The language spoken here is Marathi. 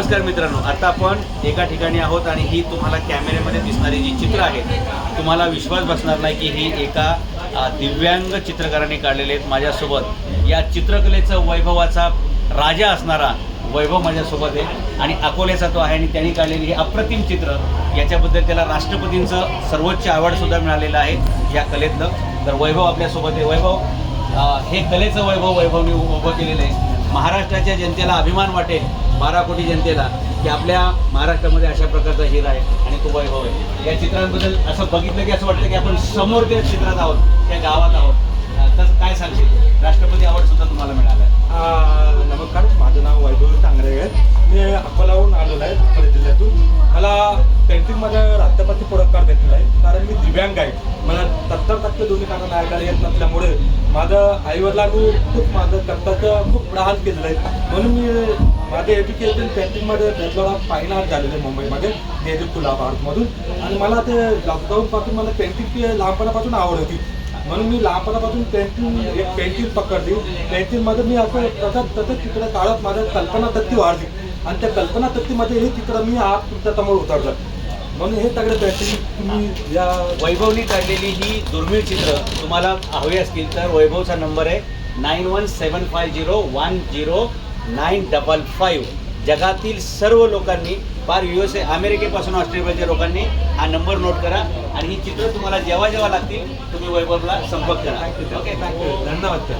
नमस्कार मित्रांनो आता आपण एका ठिकाणी आहोत आणि ही तुम्हाला कॅमेऱ्यामध्ये दिसणारी जी चित्र आहेत तुम्हाला विश्वास बसणार नाही की ही एका दिव्यांग चित्रकाराने काढलेले आहेत माझ्यासोबत. या चित्रकलेचं वैभवाचा राजा असणारा वैभव माझ्यासोबत आहे आणि अकोल्याचा तो आहे आणि त्यांनी काढलेली ही अप्रतिम चित्र. याच्याबद्दल त्याला राष्ट्रपतींचं सर्वोच्च अवॉर्डसुद्धा मिळालेलं आहे या कलेतलं. तर वैभव आपल्यासोबत आहे. वैभव हे कलेचं वैभव वैभवने उभं केलेलं आहे. महाराष्ट्राच्या जनतेला अभिमान वाटेल बारा कोटी जनतेला की आपल्या महाराष्ट्रामध्ये अशा प्रकारचा हिरा आहे आणि तो वैभव आहे. या चित्रांबद्दल असं बघितलं की असं वाटतं की आपण समोर त्या चित्रात आहोत त्या गावात आहोत. तसं काय सांगशील? राष्ट्रपती अवॉर्ड सुद्धा तुम्हाला मिळाला आहे. नमस्कार माझं नाव वैभव टांगरे आहे. मी अकोलाहून आलेलो आहे जिल्ह्यातून. मला पेंटिंगमध्ये राष्ट्रपती कारण मी दिव्यांग आहे. मला सत्तर टक्के दोन्ही कानं ऐकायला येत नसल्यामुळे माझं आईवडिलांनी खूप माझं कर्तव्य खूप प्रहार केलेलं आहे. म्हणून मी माझं एज्युकेशन पेंटिंगमध्ये बेंगलोरा फाईन आर्ट झालेलं आहे मुंबईमध्ये नेहरू कुलाब आर्टमधून आणि मला ते लॉकडाऊनपासून मला पेंटिंगची लहानपणापासून आवड होती. म्हणून मी लहानपणापासून पेंटिंग एक पेंटिंग पकडली. पेंटिंगमध्ये मी असं तसं तसं चित्र काढत माझं कल्पनाशक्ती वाढली. आणि त्या कल्पना तत्तीमध्ये हे चित्र मी आज तुमच्यासमोर उतरलं. म्हणून हे सगळं पेंटिंग तुम्ही या वैभवनी काढलेली ही दुर्मिळ चित्र तुम्हाला हवी असतील तर वैभवचा नंबर आहे nine one seven five zero one zero nine double five. जगातील सर्व लोकांनी फार यू एस ए अमेरिकेपासून ऑस्ट्रेलियाच्या लोकांनी हा नंबर नोट करा आणि ही चित्र तुम्हाला जेव्हा जेव्हा लागतील तुम्ही वैभवला संपर्क करा. ओके धन्यवाद